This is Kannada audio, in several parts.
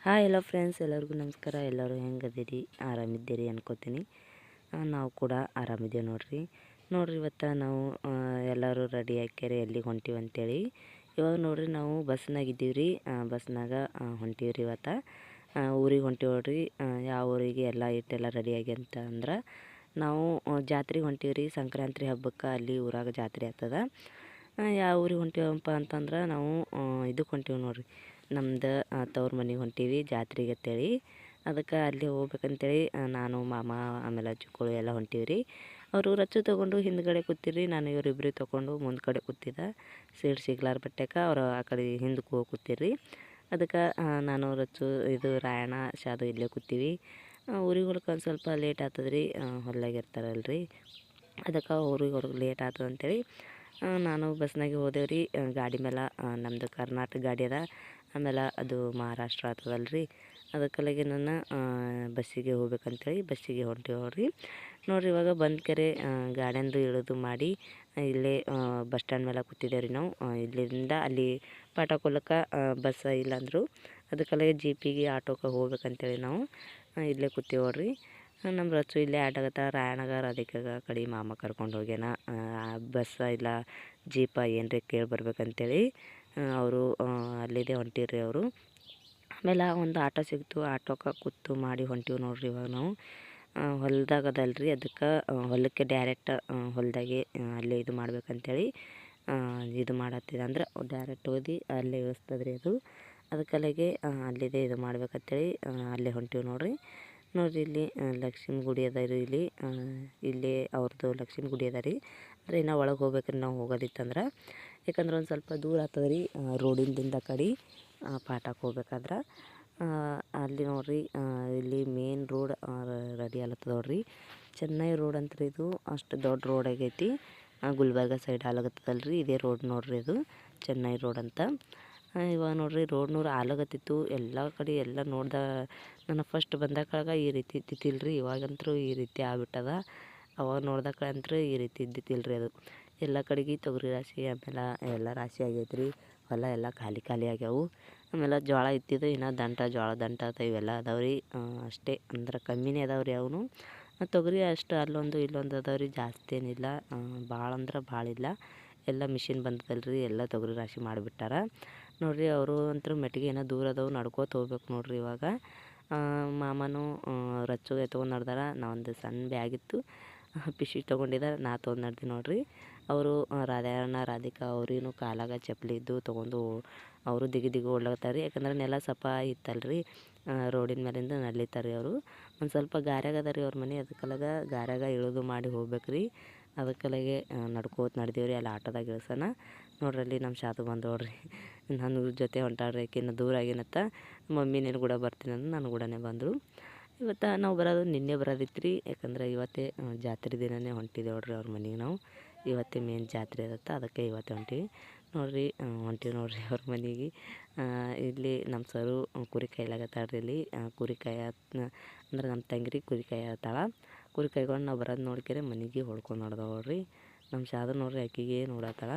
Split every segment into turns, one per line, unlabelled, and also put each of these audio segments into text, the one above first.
ಹಾಯ್ ಎಲ್ಲ ಫ್ರೆಂಡ್ಸ್ ಎಲ್ಲರಿಗೂ ನಮಸ್ಕಾರ. ಎಲ್ಲರೂ ಹೆಂಗದಿರಿ ಆರಾಮಿದ್ದೀರಿ ಅನ್ಕೋತೀನಿ. ನಾವು ಕೂಡ ಆರಾಮಿದ್ದೀವಿ ನೋಡ್ರಿ. ನೋಡ್ರಿ ಇವತ್ತು ನಾವು ಎಲ್ಲರೂ ರೆಡಿ ಹಾಕ್ಯಾರೆ ಎಲ್ಲಿಗೆ ಹೊಂಟೀವಿ ಅಂತೇಳಿ. ಇವಾಗ ನೋಡ್ರಿ ನಾವು ಬಸ್ನಾಗ ಇದ್ದೀವಿ ರೀ ಬಸ್ನಾಗ ಹೊಂಟೀವಿ ರೀ ಇವತ್ತು. ಊರಿಗೆ ಹೊಂಟೀವಿ ಯಾವ ಊರಿಗೆ ಎಲ್ಲ ಇಟ್ಟೆಲ್ಲ ರೆಡಿ ಅಂತ ಅಂದ್ರೆ, ನಾವು, ಜಾತ್ರೆಗೆ ಹೊಂಟೀವಿ ರೀ ಸಂಕ್ರಾಂತಿ ಹಬ್ಬಕ್ಕೆ ಅಲ್ಲಿ ಊರಾಗ ಜಾತ್ರೆ ಆಗ್ತದ. ಯಾವ ಊರಿಗೆ ಹೊಂಟೀವಪ್ಪ ಅಂತಂದ್ರೆ ನಾವು ಇದಕ್ಕೆ ಹೊಂಟೀವಿ ನೋಡ್ರಿ. ನಮ್ದು ತವ್ರ ಮನೆಗೆ ಹೊಂಟೀವಿ, ಜಾತ್ರೆಗೆ ಅಂತೇಳಿ. ಅದಕ್ಕೆ ಅಲ್ಲಿ ಹೋಗ್ಬೇಕಂತೇಳಿ ನಾನು, ಮಾಮ, ಆಮೇಲೆ ಚಿಕ್ಕಳು ಎಲ್ಲ ಹೊಂಟೀವಿ ರೀ ಅವರು ರಚ್ಚು ತೊಗೊಂಡು ಹಿಂದ್ಗಡೆ ಕೂತಿರಿ, ನಾನು ಇವರಿಬ್ಬರು ತೊಗೊಂಡು ಮುಂದೆ ಕಡೆ ಕೂತಿದ್ದ ಸೀಟ್ ಸಿಗ್ಲಾರ ಬಟ್ಟೆಗೆ ಅವ್ರು ಆ ಕಡೆ ಹಿಂದಕ್ಕೆ ಹೋಗಿ ಕೂತಿರಿ ಅದಕ್ಕೆ ನಾನು ರಚ್ಚು, ಇದು, ರಾಯಣ, ಶಾದು ಇಲ್ಲೇ ಕೂತೀವಿ. ಊರಿಗೆ ಒಂದು ಸ್ವಲ್ಪ ಲೇಟ್ ಆಗ್ತದ್ರಿ ರೀ ಹೊಲ್ದಾಗ ಇರ್ತಾರಲ್ರಿ. ಅದಕ್ಕೆ ಊರಿಗೆ ಹೊರಗೆ ಲೇಟ್ ಆಗ್ತದಂತೇಳಿ ನಾನು ಬಸ್ನಾಗೆ ಹೋದೆವು ರೀ. ಗಾಡಿ ಮೇಲೆ ನಮ್ಮದು ಕರ್ನಾಟಕ ಗಾಡಿ ಅದ. ಆಮೇಲೆ ಅದು ಮಹಾರಾಷ್ಟ್ರ ಆಗ್ತದಲ್ಲ ರೀ. ಅದಕ್ಕಲ್ಲಿಗೆ ನಾನು ಬಸ್ಸಿಗೆ ಹೋಗ್ಬೇಕಂತೇಳಿ ಬಸ್ಸಿಗೆ ಹೊಂಟಿವ್ರಿ ನೋಡ್ರಿ ಇವಾಗ ಬಂದ ಕೆರೆ ಗಾಡಿಯಂದು ಇಳಿದು ಮಾಡಿ ಇಲ್ಲೇ ಬಸ್ ಸ್ಟ್ಯಾಂಡ್ ಮೇಲೆ ಕೂತಿದ್ದೇವೆ ರೀ ನಾವು. ಇಲ್ಲಿಂದ ಅಲ್ಲಿ ಪಾಠಕೊಲ್ಲಕ್ಕೆ ಬಸ್ ಇಲ್ಲ ಅಂದರು ಜಿ ಪಿಗೆ ಆಟೋಕ್ಕೆ ಹೋಗ್ಬೇಕಂತೇಳಿ ನಾವು ಇಲ್ಲೇ ಕೂತೀವ್ರಿ ನಮ್ಮ ರಚು ಇಲ್ಲೇ ಆಟಗತ್ತ ರಾಯಣಗ ಅದಕ್ಕೆ ಕಡೆ ಮಾಮ ಕರ್ಕೊಂಡು ಹೋಗ್ಯಾನ. ಬಸ್ ಇಲ್ಲ, ಜೀಪ ಏನ್ರಿ ಕೇಳಿ ಬರ್ಬೇಕಂತೇಳಿ ಅವರು ಅಲ್ಲಿದೆ ಹೊಂಟಿರ್ರಿ ಅವರು. ಆಮೇಲೆ ಒಂದು ಆಟೋ ಸಿಗ್ತು. ಆಟೋಕ್ಕೆ ಕೂತು ಮಾಡಿ ಹೊಂಟಿವಿ ನೋಡ್ರಿ ಇವಾಗ ನಾವು. ಹೊಲ್ದಾಗ ಅದಲ್ರಿ. ಅದಕ್ಕೆ ಹೊಲಕ್ಕೆ ಡೈರೆಕ್ಟ್ ಹೊಲದಾಗೆ ಅಲ್ಲೇ ಇದು ಮಾಡ್ಬೇಕಂತೇಳಿ ಇದು ಮಾಡತ್ತಿದೆ. ಅಂದ್ರೆ ಡೈರೆಕ್ಟ್ ಓದಿ ಅಲ್ಲೇ ಇಳಿಸ್ತದ್ರಿ ಅದು. ಅದಕ್ಕಲಾಗೆ ಅಲ್ಲಿದೆ ಇದು ಮಾಡ್ಬೇಕಂತೇಳಿ ಅಲ್ಲೇ ಹೊಂಟಿವಿ ನೋಡ್ರಿ. ನೋಡ್ರಿ ಇಲ್ಲಿ ಲಕ್ಷ್ಮೀ ಗುಡಿ ಅದ ರೀ ಇಲ್ಲಿ. ಇಲ್ಲಿ ಅವ್ರದ್ದು ಲಕ್ಷ್ಮೀ ಗುಡಿ ಅದ ರೀ. ಅಂದರೆ ಇನ್ನು ಒಳಗೆ ಹೋಗ್ಬೇಕ್ರಿ ನಾವು ಹೋಗೋದಿತ್ತಂದ್ರೆ. ಯಾಕಂದ್ರೆ ಒಂದು ಸ್ವಲ್ಪ ದೂರ ಆಗ್ತದೆ ರೀ ರೋಡಿಂದಿಂದ ಕಡೆ ಪಾಠಕ್ಕೆ ಹೋಗ್ಬೇಕಾದ್ರೆ. ಅಲ್ಲಿ ನೋಡ್ರಿ ಇಲ್ಲಿ ಮೇನ್ ರೋಡ್ ರೆಡಿ ಆಗ್ಲತ್ತದ ನೋಡ್ರಿ. ಚೆನ್ನೈ ರೋಡ್ ಅಂತ ಇದು, ಅಷ್ಟು ದೊಡ್ಡ ರೋಡ್ ಆಗೈತಿ. ಗುಲ್ಬರ್ಗ ಸೈಡ್ ಆಲಗತ್ತದಲ್ಲ ರೀ ಇದೇ ರೋಡ್ ನೋಡ್ರಿ ಇದು, ಚೆನ್ನೈ ರೋಡ್ ಅಂತ. ಇವಾಗ ನೋಡ್ರಿ ರೋಡ್ ನೂರು ಆಲಗತ್ತಿತ್ತು ಎಲ್ಲ ಕಡೆ ಎಲ್ಲ ನೋಡ್ದ ನಾನು ಫಸ್ಟ್ ಬಂದಾಗ ಈ ರೀತಿ ಇದ್ದಿತ್ತಿಲ್ಲ ರೀ ಇವಾಗಂತೂ ಈ ರೀತಿ ಆಗ್ಬಿಟ್ಟದ. ಅವಾಗ ನೋಡ್ದಾಗ ಅಂತೂ ಈ ರೀತಿ ಇದ್ದಿತ್ತಿಲ್ಲ ರೀ ಅದು. ಎಲ್ಲ ಕಡೆಗೆ ತೊಗರಿ ರಾಶಿ, ಆಮೇಲೆ ಎಲ್ಲ ರಾಶಿ ಆಗೈತೆ ರೀ ಹೊಲ ಎಲ್ಲ ಖಾಲಿ ಖಾಲಿ ಆಗ್ಯಾವು. ಆಮೇಲೆ ಜೋಳ ಇತ್ತಿದ್ದು ಇನ್ನು ದಂಟ ಜೋಳ ದಂಟ ಅಂತ ಇವೆಲ್ಲ ಅದಾವೆ ರೀ ಅಷ್ಟೇ ಅಂದ್ರೆ ಕಮ್ಮಿನೇ ಅದಾವೆ ರೀ ಅವನು ತೊಗರಿ ಅಷ್ಟು ಅಲ್ಲೊಂದು ಇಲ್ಲೊಂದು ಅದಾವೆ ರೀ ಜಾಸ್ತಿ ಏನಿಲ್ಲ. ಭಾಳ ಅಂದ್ರೆ ಭಾಳ ಇಲ್ಲ. ಎಲ್ಲ ಮಿಷಿನ್ ಬಂದದಲ್ಲ ರೀ ಎಲ್ಲ ತೊಗರಿ ರಾಶಿ ಮಾಡಿಬಿಟ್ಟಾರ. ನೋಡ್ರಿ ಅವರು ಅಂತೂ ಮೆಟ್ಟಿಗೆ ಏನೋ ದೂರ ಅದಾವೆ, ನಡ್ಕೋತ ಹೋಗ್ಬೇಕು ನೋಡ್ರಿ ಇವಾಗ. ಮಾಮನೂ ರಚ್ಚು ಎತ್ಕೊಂಡು ನಡ್ದಾರ. ನಾ ಒಂದು ಸಣ್ಣ ಬ್ಯಾಗ್ ಇತ್ತು. ಪಿಶಿ ತೊಗೊಂಡಿದ್ದಾರೆ ನಾ ತೊಗೊಂಡು ನಡ್ದು ನೋಡ್ರಿ. ಅವರು ರಾಧಾರಣ, ರಾಧಿಕಾ ಅವ್ರೇನು ಕಾಲಾಗ ಚಪ್ಪಲಿ ಇದ್ದು ತೊಗೊಂಡು ಅವರು ದಿಗಿ ದಿಗಿ ಓಡ್ಲಾಗ್ತಾರೆ ರೀ ಯಾಕಂದ್ರೆ ನೆಲ ಸಪ ಇತ್ತಲ್ರಿ. ರೋಡಿನ ಮೇಲಿಂದ ನಡ್ಲಿತಾರೆ ಅವರು. ಒಂದು ಸ್ವಲ್ಪ ಗಾರ್ಯಾಗ ಅದ ರೀ ಅವ್ರ ಮನೆ. ಅದಕ್ಕಲಾಗ ಗಾರ್ಯಾಗ ಇಳಿದು ಮಾಡಿ ಹೋಗ್ಬೇಕು ರೀ ಅದಕ್ಕಲಾಗೆ ನಡ್ಕೋತ ನಡ್ದೀವಿ ರೀ ಅಲ್ಲಿ ಆಟೋದಾಗ ಇಳಿಸೋಣ. ನೋಡ್ರಿ ಅಲ್ಲಿ ನಮ್ಮ ಶಾತು ಬಂದು ನನ್ನ ಜೊತೆ ಹೊಂಟಾಡ್ರಿ ಇನ್ನು ದೂರ ಆಗಿನತ್ತ, ಮಮ್ಮಿ ನೀನು ಕೂಡ ಬರ್ತೀನಿ ಅಂದ್ರೆ ನನ್ನ ಕೂಡನೇ ಬಂದರು. ಇವತ್ತು ನಾವು ಬರೋದು ನಿನ್ನೆ ಬರೋದಿತ್ತು ರೀ ಯಾಕಂದ್ರೆ ಇವತ್ತೇ ಜಾತ್ರೆ ದಿನನೇ ಹೊಂಟಿದ್ದೆ ನೋಡ್ರಿ ಅವ್ರ ಮನೆಗೆ ನಾವು. ಇವತ್ತೇ ಮೇನ್ ಜಾತ್ರೆ ಇರುತ್ತೆ, ಅದಕ್ಕೆ ಇವತ್ತೇ ಹೊಂಟಿವಿ. ನೋಡ್ರಿ ಹೊಂಟಿವಿ ನೋಡ್ರಿ ಅವ್ರ ಮನೆಗೆ. ಇಲ್ಲಿ ನಮ್ಮ ಸರು ಕುರಿ ಕಾಯ್ಲಾಗತ್ತಾಳ್ರಿ ಇಲ್ಲಿ. ಕುರಿ ಅಂದ್ರೆ ನಮ್ಮ ತಂಗಿರಿ ಕುರಿ ಕಾಯತ್ತಾಳ ಕುರಿ ನಾವು ಬರೋದು ನೋಡ್ಕೆರೆ ಮನೆಗೆ ಹೊಡ್ಕೊಂಡು ನೋಡ್ದವ ನೋಡ್ರಿ. ನಮ್ಮ ಶಾದ ನೋಡ್ರಿ ಆಕಿಗೆ ನೋಡತ್ತಾಳ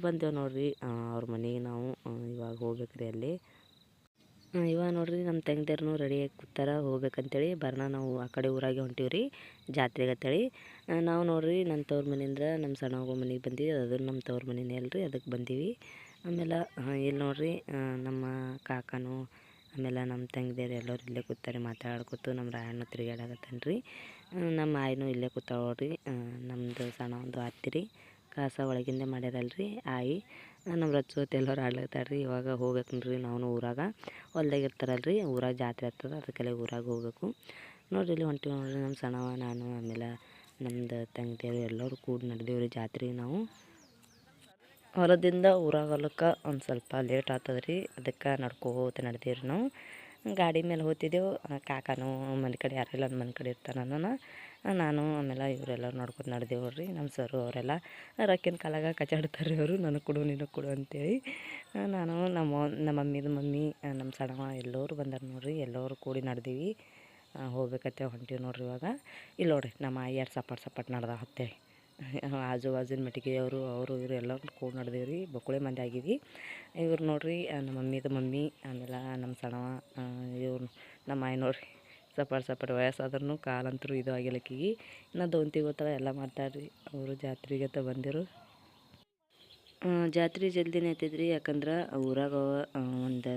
ಬಂದೇವು ನೋಡ್ರಿ. ಅವ್ರ ಮನೆಗೆ ನಾವು ಇವಾಗ ಹೋಗ್ಬೇಕ್ರಿ ಅಲ್ಲಿ. ಇವಾಗ ನೋಡ್ರಿ ನಮ್ಮ ತಂಗಿದೇರ್ನು ರೆಡಿಯಾಗಿ ಕೂತಾರ ಹೋಗ್ಬೇಕಂತೇಳಿ. ಬರೋಣ ನಾವು ಆ ಕಡೆ ಊರಾಗೆ ಹೊಂಟೀವಿ ರೀ ಜಾತ್ರೆಗೆ ಅಂತೇಳಿ. ನಾವು ನೋಡ್ರಿ ನನ್ನ ತವ್ರ ಮನೆಯಿಂದ ನಮ್ಮ ಸಣ್ಣ ಮಗು ಮನೆಗೆ ಬಂದೀವಿ ಅದು ನಮ್ಮ ತವ್ರ ಮನೆನೇ ಅಲ್ರಿ ಅದಕ್ಕೆ ಬಂದೀವಿ. ಆಮೇಲೆ ಇಲ್ಲಿ ನೋಡ್ರಿ ನಮ್ಮ ಕಾಕನು ಆಮೇಲೆ ನಮ್ಮ ತಂಗಿದೇರು ಎಲ್ಲರೂ ಇಲ್ಲೇ ಕೂತಾರೆ ಮಾತಾಡ್ಕೊತು ನಮ್ಮ ರಾಯಣ್ಣ ತಿರುಗಾಡಕತ್ತಾನ ರೀ ನಮ್ಮ ಆಯಿನೂ ಇಲ್ಲೇ ಕೂತಾಳ ನೋಡ್ರಿ. ಆ, ನಮ್ಮದು ಸಣ್ಣ ಒಂದು ಹತ್ತಿರಿ ಕಾಸ ಒಳಗಿಂದ ಮಾಡ್ಯಾರಲ್ರಿ, ಆಯಿ. ನಮ್ಮ ರಚ್ಚೋತ್ ಎಲ್ಲರೂ ಆಡ್ಲತ್ತಾರ ಇವಾಗ ಹೋಗ್ಬೇಕು ನೋಡ್ರಿ ನಾವು ಊರಾಗ. ಹೊಲ್ದಾಗ ಇರ್ತಾರಲ್ರಿ, ಊರಾಗ ಜಾತ್ರೆ ಆಗ್ತದೆ ಅದಕ್ಕೆಲ್ಲ ಊರಾಗ ಹೋಗ್ಬೇಕು. ನೋಡ್ರಿ ಇಲ್ಲಿ ಹೊಂಟಿವಿ ನೋಡ್ರಿ, ನಮ್ಮ ಸಣ್ಣವ, ನಾನು, ಆಮೇಲೆ ನಮ್ಮದು ತಂಗಿಯರು ಎಲ್ಲರೂ ಕೂಡಿ ನಡೆದೇವ್ರಿ ಜಾತ್ರೆ ನಾವು. ಹೊಲದಿಂದ ಊರಾಗ ಹೊಲಕ್ಕೆ ಒಂದು ಸ್ವಲ್ಪ ಲೇಟ್ ಆಗ್ತದೆ ರೀ ಅದಕ್ಕೆ ನಡ್ಕೋತ ನಡೆದೇವ್ರಿ ರೀ ನಾವು. ಗಾಡಿ ಮೇಲೆ ಹೋಗ್ತಿದ್ದೆವು, ಕಾಕಾನು ಮನೆ ಕಡೆ ಯಾರಿಲ್ಲ ಮನೆ ಕಡೆ ಇರ್ತಾನ ನಾನು ನಾನು, ಆಮೇಲೆ ಇವರೆಲ್ಲ ನೋಡ್ಕೊಂಡು ನಡೆದೇವು ರೀ ನಮ್ಮ ಸರು ಅವರೆಲ್ಲ, ರೊಕ್ಕಿನ ಕಾಲಾಗ ಕಚಾಡ್ತಾರೆ ಅವರು, ನನಗೆ ಕೊಡು, ನಿನಗೆ ಕೊಡು ಅಂತೇಳಿ. ನಾನು ನಮ್ಮ ನಮ್ಮ ಮಮ್ಮಿದು ಮಮ್ಮಿ, ನಮ್ಮ ಸಣ್ಣವ ಎಲ್ಲರೂ ಬಂದಾರ ನೋಡ್ರಿ, ಎಲ್ಲರೂ ಕೂಡಿ ನಡೆದೀವಿ. ಹೋಗ್ಬೇಕತ್ತೆ ಹೊಂಟೀವಿ ನೋಡ್ರಿ ಇವಾಗ. ಇಲ್ಲಿ ನೋಡ್ರಿ, ನಮ್ಮ ಅಯ್ಯಾರು ಯಾರು ಸಪಾಟ್ ಸಪಾಟ್ ನಡ್ದ ಹತ್ತೇಳಿ. ಆಜು ಬಾಜಿನ ಮಟ್ಟಿಗೆ ಅವರು ಅವರು ಇವರು ಎಲ್ಲ ಕೂಡ ನಡೆದೀವಿ ರೀ ಬಕ್ಕುಳೆ ಮಂದಿ ಆಗೀವಿ ಇವ್ರು ನೋಡ್ರಿ ನಮ್ಮ ಮಮ್ಮಿದು ಮಮ್ಮಿ, ಆಮೇಲೆ ನಮ್ಮ ಸಣ್ಣವ ಇವ್ರು, ನಮ್ಮ ಆಯ್ ನೋಡ್ರಿ. ಸಪಾಟ್ ಸಪಾಟ್ ವಯಸ್ಸಾದ್ರೂ ಕಾಲಂತರೂ ಇದು ಆಗಿಲ್ಲ ಆಕಿಗೆ ಇನ್ನು ದೋಂತಿ ಗೊತ್ತಲ್ಲ ಎಲ್ಲ ಮಾಡ್ತಾರ್ರಿ ಅವರು ಜಾತ್ರೆಗೆ ಅಂತ ಬಂದಿರು. ಜಾತ್ರೆ ಜಲ್ದಿನೇ ಐತೈತ್ರಿ ಯಾಕಂದ್ರೆ ಊರಾಗ ಒಂದು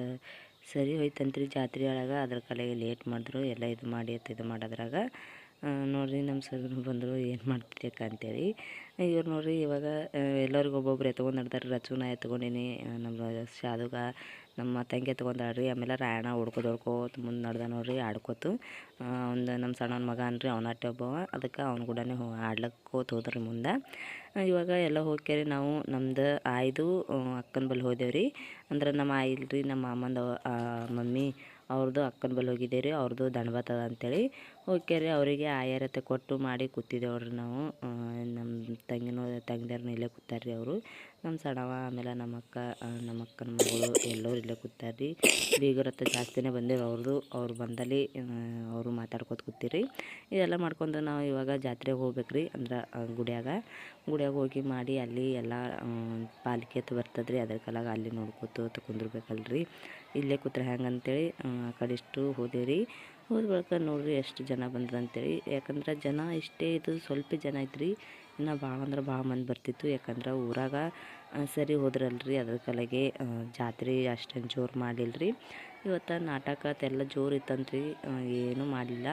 ಸರಿ ಹೋಯ್ತಂತ್ರಿ ಜಾತ್ರೆ ಒಳಗೆ. ಅದ್ರ ಕಲೆಗೆ ಲೇಟ್ ಮಾಡಿದ್ರು, ಎಲ್ಲ ಇದು ಮಾಡಿ ಇದು ಮಾಡೋದ್ರಾಗ. ನೋಡ್ರಿ ನಮ್ಮ ಸರ್ ಬಂದರು ಏನು ಮಾಡ್ತಿದ್ದಕ್ಕ ಅಂತೇಳಿ. ಇವ್ರು ನೋಡಿರಿ ಇವಾಗ ಎಲ್ಲರಿಗೂ ಒಬ್ಬೊಬ್ರು ಎತ್ಕೊಂಡು ನಡ್ದಾರೆ ರಚುನ ಎತ್ಕೊಂಡೀನಿ ನಮ್ಮ ಶಾದುಗ ನಮ್ಮ ತಂಗಿ ತೊಗೊಂಡಾಡ್ರಿ ಆಮೇಲೆ ರಾಯಣ ಹುಡ್ಕೋದು ಹುಡ್ಕೋತ ಮುಂದೆ ನಡ್ದ ನೋಡ್ರಿ ಆಡ್ಕೋತು. ಒಂದು ನಮ್ಮ ಸಣ್ಣನ ಮಗ ಅನ್ರಿ ಅವನಟ್ಟೆ ಒಬ್ಬವ. ಅದಕ್ಕೆ ಅವ್ನ ಕೂಡ ಆಡ್ಲಕ್ಕೋತ ಹೋದ್ರಿ ಮುಂದೆ. ಇವಾಗ ಎಲ್ಲ ಹೋಗ್ಯಾರಿ ನಾವು ನಮ್ದು ಆಯ್ದು ಅಕ್ಕನ ಬಲ್ಲಿ ಹೋದೇವ್ರಿ. ಅಂದ್ರೆ ನಮ್ಮ ಆಯಿಲ್ರಿ, ನಮ್ಮ ಅಮ್ಮಂದು ಮಮ್ಮಿ ಅವ್ರದ್ದು ಅಕ್ಕನ ಬಳಿ ಹೋಗಿದ್ದೆ ರೀ, ಅವ್ರದ್ದು ಅದ ಅಂತೇಳಿ. ರೀ, ಅವರಿಗೆ ಆಯಾರತೆ ಕೊಟ್ಟು ಮಾಡಿ ಕೂತಿದ್ದೇವ್ರಿ ನಾವು. ನಮ್ಮ ತಂಗಿನೂ, ತಂಗಿದಾರನು ಇಲ್ಲೇ ಕೂತಾರ್ರಿ ಅವರು. ನಮ್ಮ ಸಣ್ಣವ ಆಮೇಲೆ ನಮ್ಮ ಅಕ್ಕ ನಮ್ಮ ಅಕ್ಕನ ಮಗಳು ಎಲ್ಲರೂ ಇಲ್ಲೇ ಕೂತಾರ್ರಿ. ಬೀಗರತ್ತ ಜಾಸ್ತಿನೇ ಬಂದೇವು ಅವ್ರದ್ದು ಅವ್ರು ಬಂದಲ್ಲಿ ಅವರು ಮಾತಾಡ್ಕೊತ ಕೂತಿರಿ. ಇದೆಲ್ಲ ಮಾಡ್ಕೊಂಡು ನಾವು ಇವಾಗ ಜಾತ್ರೆಗೆ ಹೋಗ್ಬೇಕ್ರಿ ಅಂದ್ರೆ ಗುಡಿಯಾಗ. ಗುಡಿಯಾಗ ಹೋಗಿ ಮಾಡಿ ಅಲ್ಲಿ ಎಲ್ಲ ಪಾಲಿಕೆ ಅಂತ ಬರ್ತದ್ರಿ. ಅದ್ರ ಕಲಾಗ ಅಲ್ಲಿ ನೋಡ್ಕೊತ ಕುಂದಿರ್ಬೇಕಲ್ರಿ. ಇಲ್ಲೇ ಕೂತ್ರೆ ಹೆಂಗೆ ಅಂತೇಳಿ ಆ ಆ ಕಡೆ ಇಷ್ಟು ಹೋದೇವ್ರಿ. ಹೋದ ಬಳಿಕ ನೋಡ್ರಿ ಎಷ್ಟು ಜನ ಬಂದ್ರಂತೇಳಿ. ಯಾಕಂದ್ರೆ ಜನ ಇಷ್ಟೇ ಇದು, ಸ್ವಲ್ಪ ಜನ ಐತ್ರಿ. ಇನ್ನು ಭಾಳ ಅಂದ್ರೆ ಭಾಳ ಮಂದಿ ಬರ್ತಿತ್ತು. ಯಾಕಂದ್ರೆ ಊರಾಗ ಸರಿ ಹೋದ್ರಲ್ರಿ, ಅದ್ರ ಕಲೆಗೆ ಜಾತ್ರೆ ಅಷ್ಟೇನು ಜೋರು ಮಾಡಿಲ್ರಿ. ಇವತ್ತು ನಾಟಕ ಅದೆಲ್ಲ ಜೋರು ಇತ್ತಂತ್ರಿ ಏನೂ ಮಾಡಲಿಲ್ಲ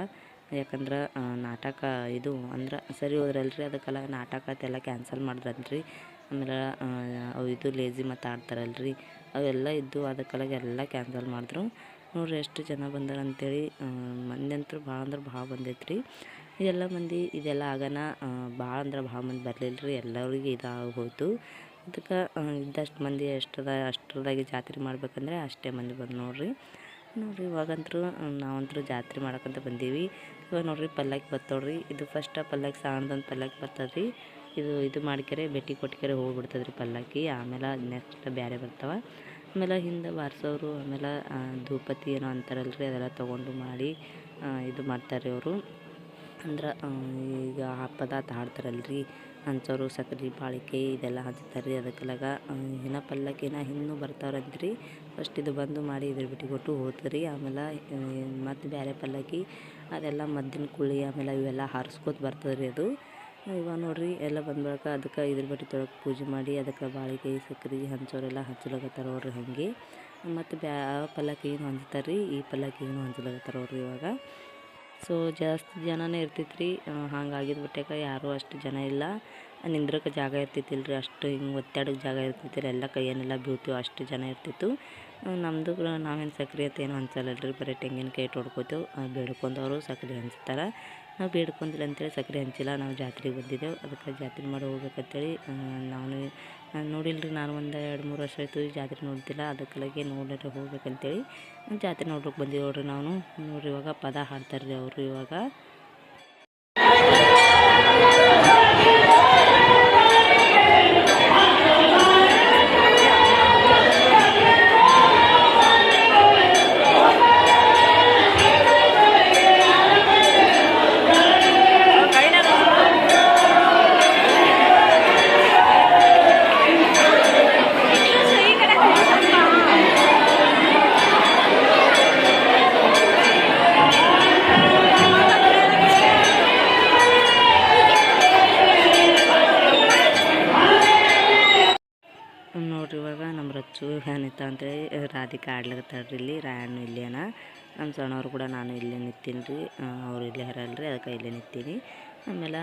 ಯಾಕಂದ್ರೆ ನಾಟಕ ಇದು ಅಂದ್ರೆ ಸರಿ ಹೋದ್ರಲ್ರಿ ಅದಕ್ಕೆಲ್ಲ ನಾಟಕ ಅದೆಲ್ಲ ಕ್ಯಾನ್ಸಲ್ ಮಾಡಿದ್ರಂತ್ರಿ. ಅವು ಇದು ಲೇಜಿ ಮತ್ತು ಆಡ್ತಾರಲ್ರಿ. ಅವೆಲ್ಲ ಇದ್ದು ಅದಕ್ಕೆಲ್ಲ ಎಲ್ಲ ಕ್ಯಾನ್ಸಲ್ ಮಾಡಿದ್ರು. ನೋಡ್ರಿ ಎಷ್ಟು ಜನ ಬಂದಾರ ಅಂತೇಳಿ ಮಂದಿ ಅಂತೂ ಭಾಳ ಅಂದ್ರೆ ಭಾಳ ಬಂದೈತ್ರಿ. ಇದೆಲ್ಲ ಮಂದಿ, ಇದೆಲ್ಲ ಆಗನ ಭಾಳ ಅಂದ್ರೆ ಭಾಳ ಮಂದಿ ಬರಲಿಲ್ಲ ರೀ ಎಲ್ಲರಿಗೆ ಇದಾಗಿ ಹೋಯ್ತು ಅದಕ್ಕೆ ಇದ್ದಷ್ಟು ಮಂದಿ ಎಷ್ಟದ ಅಷ್ಟರದಾಗಿ ಜಾತ್ರೆ ಮಾಡ್ಬೇಕಂದ್ರೆ ಅಷ್ಟೇ ಮಂದಿ ಬಂದು ನೋಡ್ರಿ. ನೋಡ್ರಿ ಇವಾಗಂತೂ ನಾವಂತೂ ಜಾತ್ರೆ ಮಾಡಕ್ಕಂತ ಬಂದೀವಿ. ಇವಾಗ ನೋಡ್ರಿ ಪಲ್ಲಕ್ಕಿ ಬರ್ತವ್ರಿ ಇದು ಫಸ್ಟ್ ಪಲ್ಲಕ್ಕಿ ಸಾಣದೊಂದು ಪಲ್ಲಕ್ಕಿ ಬರ್ತದ್ರಿ ಇದು ಇದು ಮಾಡ್ಕೆರೆ ಭೇಟಿ ಕೊಟ್ಕೆರೆ ಹೋಗ್ಬಿಡ್ತದ್ರಿ ಪಲ್ಲಕ್ಕಿ. ಆಮೇಲೆ ನೆಕ್ಸ್ಟ್ ಬೇರೆ ಬರ್ತಾವ. ಆಮೇಲೆ ಹಿಂದೆ ಬಾರಿಸೋರು, ಆಮೇಲೆ ಧೂಪತಿ ಏನೋ ಅಂತಾರಲ್ಲ ರೀ ಅದೆಲ್ಲ ತೊಗೊಂಡು ಮಾಡಿ ಇದು ಮಾಡ್ತಾರೆ ಅವರು. ಅಂದ್ರೆ ಈಗ ಹಬ್ಬದ ಆತ ಹಾಡ್ತಾರಲ್ರಿ, ಹಂಚೋರು, ಸಕ್ರೆ, ಬಾಳಿಕೆ ಇದೆಲ್ಲ ಹಂಚ್ತಾರೆ ರೀ ಅದಕ್ಕೆಲ್ಲಾಗ ಇನ್ನ ಪಲ್ಲಕ್ಕಿನ ಇನ್ನೂ ಬರ್ತಾವ್ರಂತ್ರಿ. ಫಸ್ಟ್ ಇದು ಬಂದು ಮಾಡಿ ಇದ್ರ ಬಿಟ್ಟು ಕೊಟ್ಟು ಹೋದ್ರಿ ಆಮೇಲೆ ಮತ್ತು ಬೇರೆ ಪಲ್ಲಕ್ಕಿ ಅದೆಲ್ಲ ಮದ್ದಿನ ಕುಳಿ ಆಮೇಲೆ ಇವೆಲ್ಲ ಹಾರಿಸ್ಕೊತ ಬರ್ತದೆ ರೀ ಅದು. ಇವಾಗ ನೋಡ್ರಿ ಎಲ್ಲ ಬಂದ ಬಳಿಕ ಅದಕ್ಕೆ ಇದ್ರ ಬಟ್ಟೆ ತೊಳಗೆ ಪೂಜೆ ಮಾಡಿ ಅದಕ್ಕೆ ಬಾಳೆಕಾಯಿ ಸಕ್ರೆ, ಹಂಚೋರೆಲ್ಲ ಹಚ್ಚಲಕತ್ತಾರ ನೋಡ್ರಿ ಹಾಗೆ. ಮತ್ತು ಬ್ಯಾ ಪಲ್ಲಕ್ಕಿಗೂ ಹಂಚ್ತಾರೆ ರೀ ಈ ಪಲ್ಲಕ್ಕಿಗೂ ಹಂಚ್ಲಕತ್ತಾರ ನೋಡ್ರಿ ಇವಾಗ. ಸೊ ಜಾಸ್ತಿ ಜನನೇ ಇರ್ತೈತೆ ರೀ ಹಂಗಾಗಿದ್ ಬಟ್ಟೆಗೆ ಯಾರೂ ಅಷ್ಟು ಜನ ಇಲ್ಲ. ನಿಂದ್ರಕ್ಕೆ ಜಾಗ ಇರ್ತಿತ್ತಿಲ್ಲ ರೀ ಅಷ್ಟು ಹಿಂಗೆ ಒತ್ತಾಡಕ್ಕೆ ಜಾಗ ಇರ್ತೈತಿ ರೀ ಎಲ್ಲ ಕೈಯನ್ನೆಲ್ಲ ಬೀಳ್ತೀವಿ, ಅಷ್ಟು ಜನ ಇರ್ತಿತ್ತು. ನಮ್ಮದು ನಾವೇನು ಸಕ್ರೆ ಅಂತ ಏನು ಹಂಚಲ್ಲ ರೀ ಬರೀ ತೆಂಗಿನಕಾಯಿ ಇಟ್ಟು ಬೇಡ್ಕೊಂಡವರು ಸಕ್ರೆ ಹಂಚ್ತಾರೆ. ನಾವು ಬೇಡ್ಕೊಂಡಿಲ್ಲ ಅಂತೇಳಿ ಸಕ್ರೆ ಹಂಚಿಲ್ಲ, ನಾವು ಜಾತ್ರೆಗೆ ಬಂದಿದ್ದೆವು. ಅದಕ್ಕೆ ಜಾತ್ರೆ ಮಾಡಿ ಹೋಗ್ಬೇಕಂತೇಳಿ ನಾನು ನೋಡಿಲ್ರಿ, ನಾನು ಒಂದು ಎರಡು ಮೂರು ವರ್ಷ ಆಯಿತು ಜಾತ್ರೆ ನೋಡ್ತಿಲ್ಲ. ಅದಕ್ಕಾಗಿ ನೋಡ್ರಿ ಹೋಗ್ಬೇಕಂತೇಳಿ ಜಾತ್ರೆ ನೋಡೋಕೆ ಬಂದಿದ್ದೇವೆ ನೋಡ್ರಿ ನಾವು. ನೋಡ್ರಿ ಇವಾಗ ಪದ ಹಾಡ್ತಾರೆ ರೀ ಅವರು ಇವಾಗ. ರಾಧಿಕಾ ರೀ ಇಲ್ಲಿ. ರಾಯಣ್ಣ ಇಲ್ಲೇನ. ನಮ್ಮ ಸಣ್ಣವ್ರು ಕೂಡ ನಾನು ಇಲ್ಲೇ ನಿಂತೀನಿ ರೀ. ಅವ್ರು ಇಲ್ಲೇ ಹರಲ್ರಿ ಅದಕ್ಕೆ ಇಲ್ಲೇ ನಿಂತೀನಿ ಆಮೇಲೆ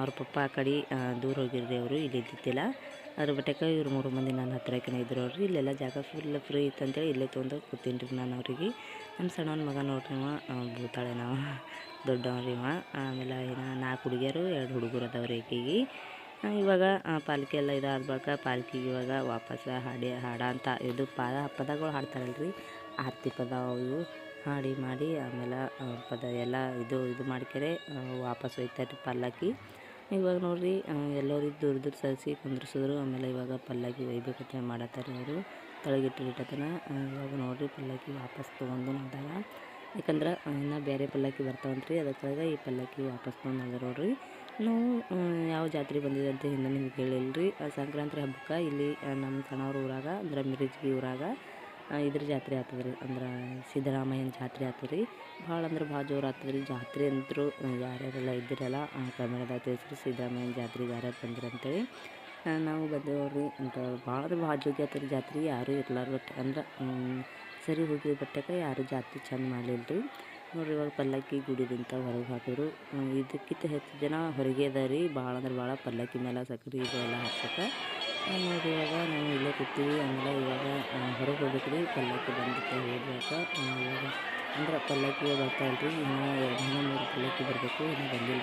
ಅವ್ರ ಪಪ್ಪ ಆ ಕಡೆ ದೂರ ಹೋಗಿರ್ರಿ ಅವರು ಇಲ್ಲಿ ಇದ್ದಿದ್ದಿಲ್ಲ. ಅದ್ರ ಬಟ್ಟೆಕ ಇವ್ರು ಮೂರು ಮಂದಿ ನನ್ನ ಹತ್ರಕ್ಕೆ ಇದ್ರು ಅವ್ರಿ ಇಲ್ಲೆಲ್ಲ ಜಾಗ ಫುಲ್ ಫ್ರೀ ಇತ್ತು ಅಂತೇಳಿ ಇಲ್ಲೇ ತೊಗೊಂಡು ಕೂತೀನಿ ರೀ ನಾನು ಅವ್ರಿಗೆ. ನಮ್ಮ ಸಣ್ಣವನ ಮಗ ನೋಡ್ರಿ ಭೂತಾಳೆ ನಾವು ದೊಡ್ಡವ್ರಿ ಅವ ಆಮೇಲೆ ಏನು ನಾಲ್ಕು ಹುಡುಗಿಯರು ಎರಡು ಹುಡುಗರು ಅದಾವ್ರಿ ಈಕೆಗೆ. ಆ, ಇವಾಗ ಪಾಲ್ಕಿ ಎಲ್ಲ ಇದಾದ ಬಳಿಕ ಪಾಲ್ಕಿಗೆ ಇವಾಗ ವಾಪಸ್ ಹಾಡಿ, ಹಾಡ ಅಂತ ಇದು ಪದ ಪದಗಳು ಹಾಡ್ತಾರಲ್ರಿ. ಆರತಿ ಪದ ಇವು ಹಾಡಿ, ಮಾಡಿ, ಆಮೇಲೆ ಪದ ಎಲ್ಲ ಇದು ಇದು ಮಾಡ್ಕೆರೆ ವಾಪಸ್ ಒಯ್ತಾರೆ ಪಲ್ಲಕ್ಕಿ. ಇವಾಗ ನೋಡಿರಿ ಎಲ್ಲರು ದೂರ ದೂರ ಸರಿಸಿ ಕುಂದ್ರಿಸಿದ್ರು, ಆಮೇಲೆ ಇವಾಗ ಪಲ್ಲಕ್ಕಿ ಒಯ್ಬೇಕಂತ ಮಾಡತ್ತಾರೆ ಅವರು. ತಳಗಿಟ್ಟು ಇಟ್ಟತನ ಇವಾಗ ನೋಡಿರಿ ಪಲ್ಲಕ್ಕಿ ವಾಪಸ್ ತೊಗೊಂಡು ನೋಡಿದಾಗ. ಯಾಕಂದ್ರೆ ಇನ್ನು ಬೇರೆ ಪಲ್ಲಕ್ಕಿ ಬರ್ತಾವಂತ್ರಿ ಅದಕ್ಕಾಗ ಈ ಪಲ್ಲಕ್ಕಿ ವಾಪಸ್ ತೊಗೊಂಡು ನೋಡ್ರಿ ನಾವು ಯಾವ ಜಾತ್ರೆ ಬಂದಿದೆ ಅಂತ ಹಿಂದೆ ನಿಮ್ಗೆ ಹೇಳಿಲ್ರಿ. ಸಂಕ್ರಾಂತಿ ಹಬ್ಬಕ್ಕೆ ಇಲ್ಲಿ ನಮ್ಮ ಸಣ್ಣವ್ರ ಊರಾಗ, ಅಂದ್ರೆ ಮಿರಜ್ಗಿ ಊರಾಗ ಇದ್ರ ಜಾತ್ರೆ ಆಗ್ತದೆ ರೀ ಅಂದ್ರೆ ಸಿದ್ದರಾಮಯ್ಯನ ಜಾತ್ರೆ ಆಗ್ತದೆ ರೀ ಭಾಳ ಅಂದ್ರೆ ಭಾಳ ಜೋರು ರೀ ಜಾತ್ರೆ ಅಂತರೂ ಯಾರ್ಯಾರೆಲ್ಲ ಇದ್ದಿರಲ್ಲ ಕ್ರಮೇಣದಾಗ ತಿಳಿಸ್ರಿ, ಸಿದ್ದರಾಮಯ್ಯನ ಜಾತ್ರೆಗೆ ಯಾರ್ಯಾರು ಬಂದ್ರು ಅಂತೇಳಿ. ನಾವು ಬಂದೇವ್ರಿ ಅಂತ ಭಾಳ ಅಂದ್ರೆ ಭಾಳ ಜೋಗಿ ಆಗ್ತದೆ ಜಾತ್ರೆ. ಯಾರೂ ಇರ್ಲಾರ ಬಟ್ ಅಂದ್ರೆ ಸರಿ ಹೋಗಿ ಬಟ್ಟಕ್ಕೆ ಯಾರೂ ಜಾತ್ರೆ ಚಂದ ಮಾಡಲಿಲ್ಲ ರೀ ನೋಡ್ರಿ, ಇವಾಗ ಪಲ್ಲಕ್ಕಿ ಗುಡಿದಿಂದ ಹೊರಗೆ ಹಾಕಿದ್ರು. ಇದಕ್ಕಿಂತ ಹೆಚ್ಚು ಜನ ಹೊರಗೆ ಅದ ರೀ. ಭಾಳ ಅಂದ್ರೆ ಭಾಳ ಪಲ್ಲಕ್ಕಿ ಮೇಲೆ ಸಕ್ರೆ ಇದೆಲ್ಲ ಹಾಕ್ಸಕ್ಕೆ ನೋಡ್ರಿ, ಇವಾಗ ನಾವು ಇಲ್ಲೇ ಕೂತೀವಿ. ಆಮೇಲೆ ಇವಾಗ ಹೊರಗೆ ಹೋಗ್ಬೇಕು ರೀ. ಪಲ್ಲಕ್ಕಿ ಬಂದಿತ್ತು ಹೋಗ್ಬೇಕು. ಇವಾಗ ಅಂದ್ರೆ ಪಲ್ಲಕ್ಕಿ ಬರ್ತಾ ಇಲ್ರಿ. ಇನ್ನೂ ಎರಡು ಮೂರು ಪಲ್ಲಕ್ಕಿ ಬರಬೇಕು. ಇನ್ನೂ ಬಂದಿಲ್ಲ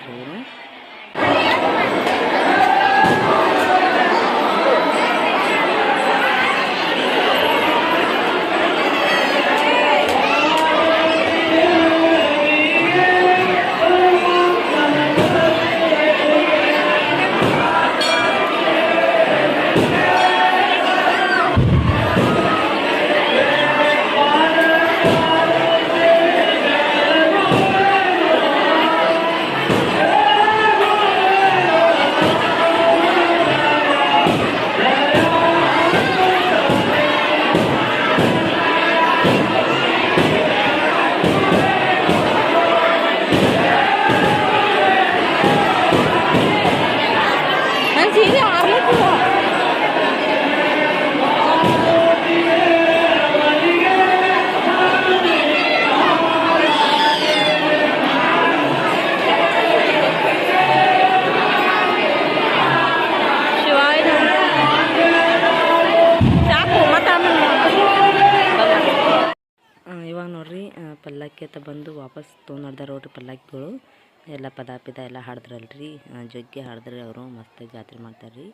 ಅಂತ ಬಂದು ವಾಪಸ್ ತೊಗೊಂಡ್ದಾರ ನೋಡ್ರಿ ಪಲ್ಲಕ್ಕಿಗಳು ಎಲ್ಲ ಪದ ಪಿದ ಎಲ್ಲ ಹಾಡಿದ್ರಲ್ರಿ. ಜಗ್ಗಿ ಹಾಡಿದ್ರಿ ಅವರು ಮಸ್ತ್ ಜಾತ್ರೆ ಮಾಡ್ತಾರೆ ರೀ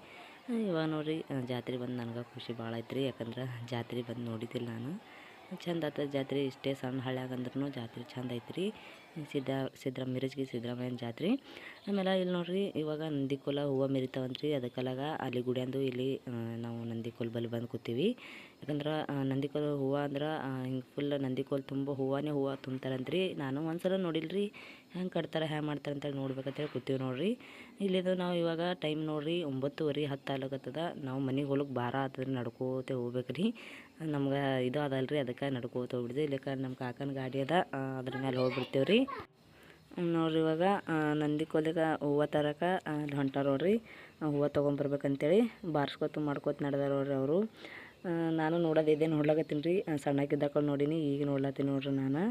ಇವಾಗ ನೋಡ್ರಿ ಜಾತ್ರೆ ಬಂದು ನನಗೆ ಖುಷಿ ಭಾಳ ಐತ್ರಿ. ಯಾಕಂದ್ರೆ ಜಾತ್ರೆ ಬಂದು ನೋಡಿದ್ದಿಲ್ಲ ನಾನು. ಚಂದ ಆತ ಜಾತ್ರೆ, ಇಷ್ಟೇ ಸಣ್ಣ ಹಳ್ಳ್ಯಾಗ ಅಂದ್ರೂ ಜಾತ್ರೆ ಚಂದ ಐತ್ರಿ. ಸಿದ್ದ ಸಿದ್ರ ಮಿರಜ್ಗಿ ಸಿದ್ದರಾಮಯ್ಯನ ಜಾತ್ರೆ. ಆಮೇಲೆ ಇಲ್ಲಿ ನೋಡ್ರಿ, ಇವಾಗ ನಂದಿಕೋಲ ಹೂವು ಮೆರಿತಾವಂತ್ರಿ. ಅದಕ್ಕಲಾಗ ಅಲ್ಲಿ ಗುಡಿಯಂದು ಇಲ್ಲಿ ನಾವು ನಂದಿಕೋಲ್ ಬಲ್ಲಿ ಬಂದು ಕೂತೀವಿ. ಯಾಕಂದ್ರೆ ನಂದಿಕೋಲ ಹೂವು ಅಂದ್ರೆ ಹಿಂಗೆ ಫುಲ್ ನಂದಿಕೋಲ್ ತುಂಬ ಹೂವಾನೇ ಹೂವು ತುಂಬ್ತಾರಂತ್ರಿ. ನಾನು ಒಂದ್ಸಲ ನೋಡಿಲ್ರಿ, ಹೆಂಗೆ ಕಟ್ತಾರೆ, ಹ್ಯಾಂಗೆ ಮಾಡ್ತಾರೆ ಅಂತೇಳಿ ನೋಡ್ಬೇಕಂತೇಳಿ ಕೂತೀವಿ ನೋಡ್ರಿ. ಇಲ್ಲಿದು ನಾವು ಇವಾಗ ಟೈಮ್ ನೋಡ್ರಿ, ಒಂಬತ್ತುವರೆ ಹತ್ತು ಆಗ್ಲಕತ್ತದ ನಾವು ಮನೆಗೆ ಹೋಗ್ಲಿಕ್ಕೆ ಭಾರ ನಡ್ಕೋತ ನಡ್ಕೋತೆ ಹೋಗ್ಬೇಕ್ರಿ. ನಮ್ಗೆ ಇದು ಅದಲ್ರಿ, ಅದಕ್ಕೆ ನಡ್ಕೋತ ಹೋಗ್ಬಿಡ್ದು. ಇಲ್ಲಕ್ಕ ನಮ್ಮ ಕಾಕನ ಗಾಡಿ ಅದ ಅದ್ರ ಮೇಲೆ ಹೋಗ್ಬಿಡ್ತೇವೆ ರೀ ನೋಡ್ರಿ ಇವಾಗ ನಂದಿ ಕೊಲೆಗೆ ಹೂವು ತರಕ ಅಲ್ಲಿ ಹೊಂಟಾರ ನೋಡ್ರಿ. ಹೂವು ತೊಗೊಂಬರ್ಬೇಕಂತೇಳಿ ಬಾರ್ಸ್ಕೊತ ಮಾಡ್ಕೋತ ನಡೆದಾರ ನೋಡ್ರಿ ಅವರು. ನಾನು ನೋಡೋದಿದೆ ನೋಡ್ಲಾಕತ್ತೀನಿ ರೀ. ಸಣ್ಣಕ್ಕಿದ್ದಾಕೊಂಡು ನೋಡೀನಿ, ಈಗ ನೋಡ್ಲತ್ತೀನಿ ನೋಡ್ರಿ ನಾನು.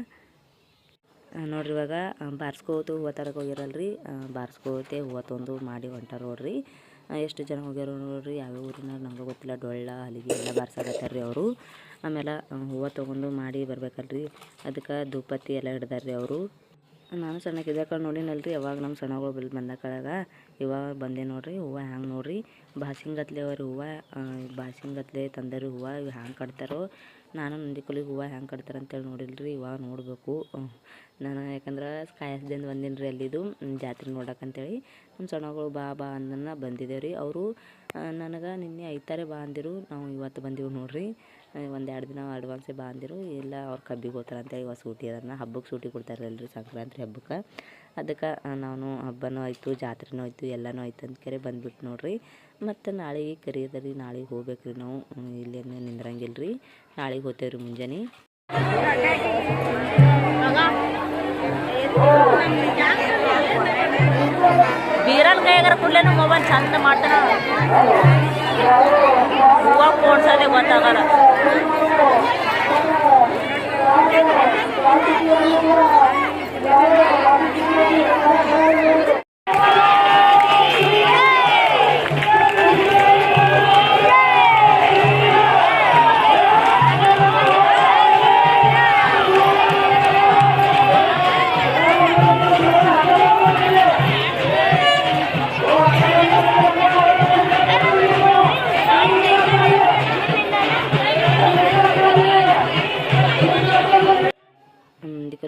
ನೋಡ್ರಿ ಇವಾಗ ಬಾರ್ಸ್ಕೋತು ಹೂವು ತರಕ್ಕೆ ಹೋಗ್ಯಾರಲ್ರಿ ಬಾರ್ಸ್ಕೋತೆ ಹೂವು ತೊಂದು ಮಾಡಿ ಹೊಂಟಾರ ನೋಡ್ರಿ. ಎಷ್ಟು ಜನ ಹೋಗ್ಯಾರ ನೋಡ್ರಿ ಯಾವ್ಯಾವ ಊರಿನ ನಂಗೆ ಗೊತ್ತಿಲ್ಲ. ಡೊಳ್ಳ, ಹಲಿಗೆ ಎಲ್ಲ ಬಾರ್ಸಾಕತ್ತಾರ ರೀ ಅವರು. ಆಮೇಲೆ ಹೂವು ತೊಗೊಂಡು ಮಾಡಿ ಬರ್ಬೇಕಲ್ರಿ. ಅದಕ್ಕೆ ಧೂಪತ್ತಿ ಎಲ್ಲ ಹಿಡ್ದಾರ ರೀ ಅವರು. ನಾನು ಸಣ್ಣಕ್ಕಿದ್ದಕ್ಕೆ ನೋಡಿನಲ್ರಿ, ಯಾವಾಗ ನಮ್ಮ ಸಣ್ಣಗಳು ಬಿಲ್ ಬಂದ ಕಳಗ ಇವಾಗ ಬಂದೆ ನೋಡ್ರಿ, ಹೂವು ಹ್ಯಾಂಗೆ ನೋಡ್ರಿ. ಬಾಸಿಂಗತ್ಲೆ ಅವ್ರಿ ಹೂವು ಬಾಸಿಂಗತ್ಲೆ ತಂದರಿ ಹೂವು ಇವು ಹ್ಯಾಂಗೆ ಕಟ್ತಾರೋ. ನಾನು ನಂದಿಕೊಲಿಗೆ ಹೂವು ಹ್ಯಾಂಗೆ ಕಟ್ತಾರೆ ಅಂತೇಳಿ ನೋಡಿಲ್ರಿ, ಇವಾಗ ನೋಡಬೇಕು. ನಾನು ಯಾಕಂದ್ರೆ, ಕಾಯಸ್ದಿಂದ ಬಂದಿನಿ ರೀ ಅಲ್ಲಿದು ಜಾತ್ರೆ ನೋಡಕ್ಕಂತೇಳಿ ನಮ್ಮ ಸಣ್ಣಗಳು ಬಾ ಬಾ ಅಂದನ್ನ ಬಂದಿದ್ದೇವೆ ರೀ. ಅವರು ನನಗೆ ನಿನ್ನೆ ಐತಾರೆ ಬಾ ಅಂದಿರು. ನಾವು ಇವತ್ತು ಬಂದೀವಿ ನೋಡ್ರಿ. ಒಂದು ಎರಡು ದಿನ ಅಡ್ವಾನ್ಸೇ ಬಾ ಅಂದಿರು. ಇಲ್ಲ ಅವ್ರು ಕಬ್ಬಿಗೆ ಹೋಗ್ತಾರೆ ಅಂತೇಳಿ ಇವತ್ತು ಸೂಟಿ ಅದನ್ನ. ಹಬ್ಬಕ್ಕೆ ಸೂಟಿ ಕೊಡ್ತಾರಲ್ರಿ ಸಂಕ್ರಾಂತಿ ಹಬ್ಬಕ್ಕೆ. ಅದಕ್ಕೆ ನಾನು ಹಬ್ಬನೂ ಆಯಿತು, ಜಾತ್ರೆನೂ ಆಯಿತು, ಎಲ್ಲನೂ ಆಯ್ತು ಅಂತ ಕರೆ ಬಂದ್ಬಿಟ್ಟು ನೋಡ್ರಿ. ಮತ್ತು ನಾಳೆಗೆ ಕರಿಯದ ರೀ. ನಾಳೆಗೆ ಹೋಗ್ಬೇಕು ರೀ ನಾವು ಇಲ್ಲೇನು ನಿಂದ್ರಂಗಿಲ್ಲ ರೀ. ನಾಳೆಗೆ ಹೋಗ್ತೇವೆ ರೀ ಮುಂಜಾನೆ.
ಬೀರಲ್ ಕೈಯಾಗಾರ ಕೂಡಲೇನು ಮೊಬೈಲ್ ಚಂದ ಮಾಡ್ತಾನ. ಹೂವು ಕೋಡ್ಸೋದೇ ಗೊತ್ತಾಗಲ್ಲ.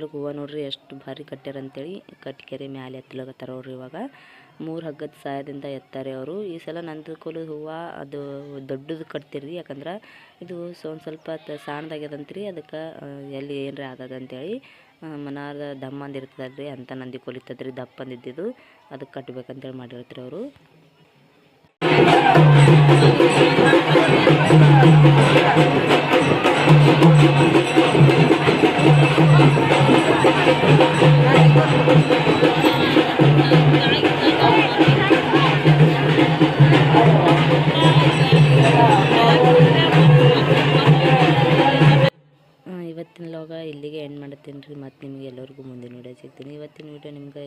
ಮಂದಿಕಲ್ಗೆ ಹೂವು ನೋಡ್ರಿ ಎಷ್ಟು ಭಾರಿ ಕಟ್ಟ್ಯಾರ ಅಂತೇಳಿ ಕಟ್ಕೆರೆ ಮ್ಯಾಲೆ ಎತ್ತಲಾಗತ್ತಾರ ಅವ್ರು ಇವಾಗ. ಮೂರು ಹಗ್ಗದ ಸಹಾಯದಿಂದ ಎತ್ತಾರೆ ಅವರು. ಈ ಸಲ ನಂದು ಕೋಲು ಹೂವು ಅದು ದೊಡ್ಡದು ಕಟ್ತೀರಿ ಯಾಕಂದ್ರೆ ಇದು ಒಂದು ಸ್ವಲ್ಪ ಸಣ್ಣದಾಗ್ಯದಂತ್ರಿ ಅದಕ್ಕೆ ಎಲ್ಲಿ ಏನರ ಆಗದ ಅಂತೇಳಿ ಮನಾರದ ದಮ್ಮ ಅಂದ್ ಇರ್ತದಲ್ರಿ, ಅಂತ ನಂದಿ ಕೊಲಿತದ್ರಿ ದಪ್ಪ ಅಂದಿದ್ದು ಅದಕ್ಕೆ ಕಟ್ಬೇಕಂತೇಳಿ ಮಾಡಿರ್ತಾರೆ ಅವರು.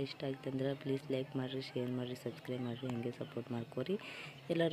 ಇಷ್ಟ ಆಯ್ತು ಅಂದ್ರೆ ಪ್ಲೀಸ್ ಲೈಕ್ ಮಾಡಿರಿ ಶೇರ್ ಮಾಡಿರಿ ಸಬ್ಸ್ಕ್ರೈಬ್ ಮಾಡಿರಿ ಹಂಗೆ ಸಪೋರ್ಟ್ ಮಾಡ್ಕೊರಿ. ಎಲ್ಲರೂ